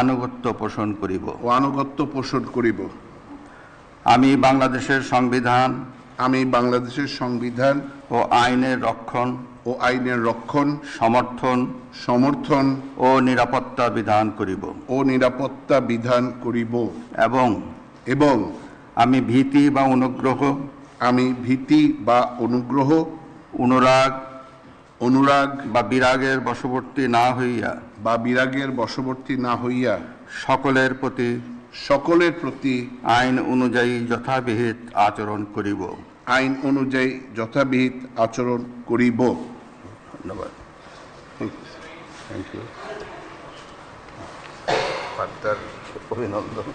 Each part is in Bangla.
আনুগত্য পোষণ করিব। ও আনুগত্য পোষণ করিব। আমি বাংলাদেশের সংবিধান আমি বাংলাদেশের সংবিধান ও আইনের রক্ষণ ও আইনের রক্ষণ সমর্থন সমর্থন ও নিরাপত্তা বিধান করিব। ও নিরাপত্তা বিধান করিব। এবং এবং আমি ভীতি বা অনুগ্রহ আমি ভীতি বা অনুগ্রহ অনুরাগ অনুরাগ বা বিরাগের বশবর্তী না হইয়া বা বিরাগের বশবর্তী না হইয়া সকলের প্রতি সকলের প্রতি আইন অনুযায়ী যথাবিহিত আচরণ করিব। আইন অনুযায়ী যথাবিহিত আচরণ করিব। ধন্যবাদ। থ্যাংক ইউ অভিনন্দন।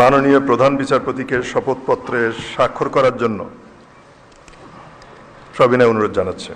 মাননীয় প্রধান বিচারপতিকে শপথপত্রে স্বাক্ষর করার জন্য সবিনয় অনুরোধ জানাচ্ছে।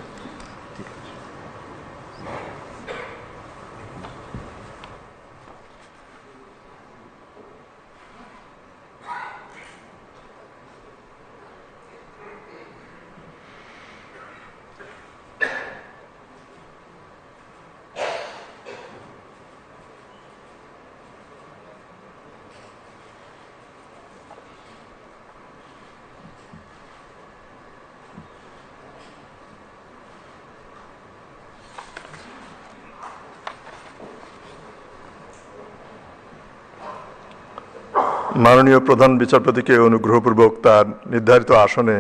মাননীয় প্রধান বিচারপতিকে অনুগ্রহপূর্বক তার নির্ধারিত আসনে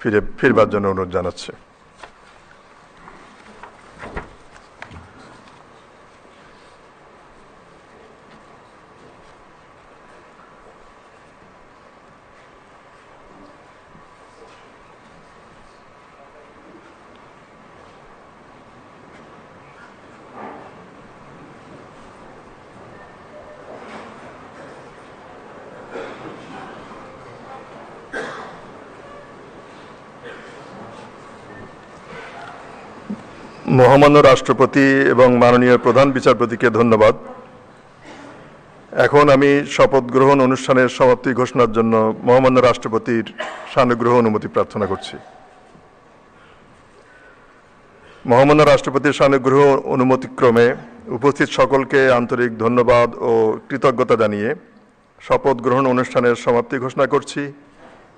ফিরে ফিরবার জন্য অনুরোধ জানাচ্ছে। মহামান্য রাষ্ট্রপতি এবং মাননীয় প্রধান বিচারপতিকে ধন্যবাদ। এখন আমি শপথ গ্রহণ অনুষ্ঠানের সমাপ্তি ঘোষণার জন্য মহামান্য রাষ্ট্রপতির সানুগ্রহ অনুমতি প্রার্থনা করছি। মহামান্য রাষ্ট্রপতির সানুগ্রহ অনুমতিক্রমে উপস্থিত সকলকে আন্তরিক ধন্যবাদ ও কৃতজ্ঞতা জানিয়ে শপথ গ্রহণ অনুষ্ঠানের সমাপ্তি ঘোষণা করছি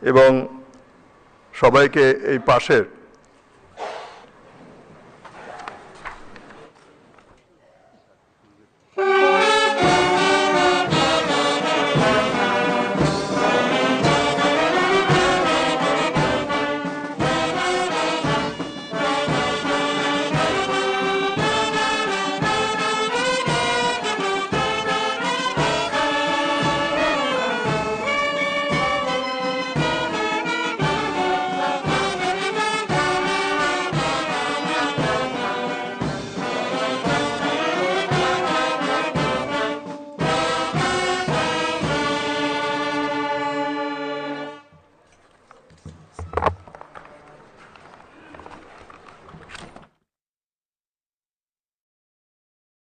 এবং সবাইকে এই পাশের